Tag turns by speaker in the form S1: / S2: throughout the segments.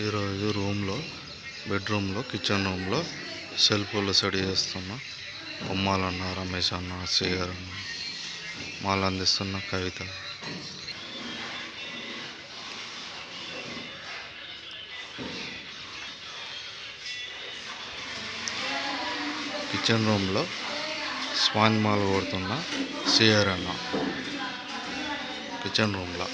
S1: ఈరోజు రూమ్లో బెడ్రూమ్లో కిచెన్ రూమ్లో సెల్ఫ్లో స్టడీ చేస్తున్నా. బొమ్మాలన్న రమేష్ అన్న శ్రీగారు అన్న మాలు అందిస్తున్న కవిత. కిచెన్ రూమ్లో స్పాంజ్ మాల్ కొడుతున్న సిఆర్ అన్న. కిచెన్ రూమ్లో.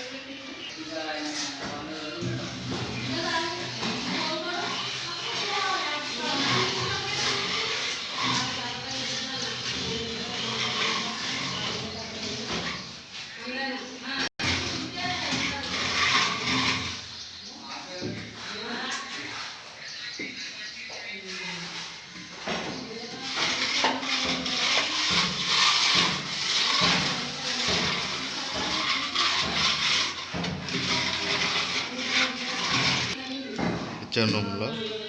S1: కిచెన్ రూమ్లో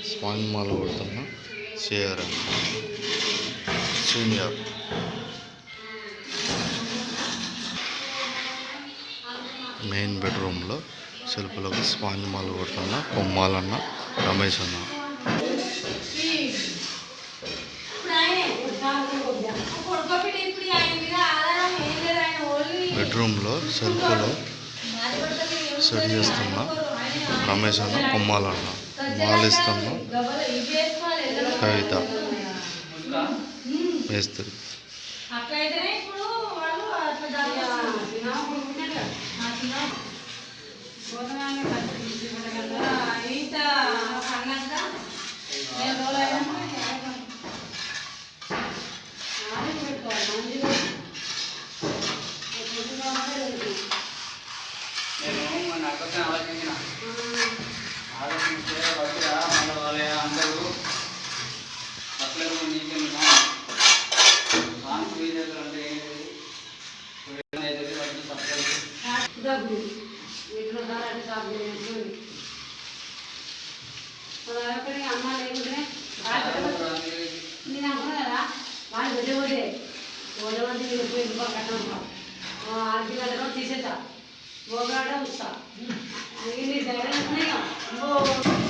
S1: స్వామి మాల్ కొడుతున్న. సిఆర్ సీనియర్ మెయిన్ బెడ్రూమ్లో సెల్ఫ్లోకి స్పాంజ్ మాల్ కొడుతున్న కొమ్మాలన్న రమేష్ అన్న. బెడ్రూమ్లో సెల్ఫ్లో సెట్ చేస్తున్న రమేష్ అన్న కొమ్మాలన్న మాలిస్తున్న కవిత. మేస్త్రి.
S2: అట్లయితేనే ఇప్పుడు నేను
S3: మన అక్కతో ఆలోచించిన. ఆలోచించే వచ్చిరా
S2: వీటిలో ధర సాగు అమ్మ. లేకుంటే నేను అనుకున్నా కదా వాళ్ళు వెళ్ళే పోతే పోలే పోతే మీరు పోయి ఇంకో కట్టం ఆర్థిక గంటలో తీసేస్తా పోగాడే వస్తా నీ దగ్గర ఉన్నాయి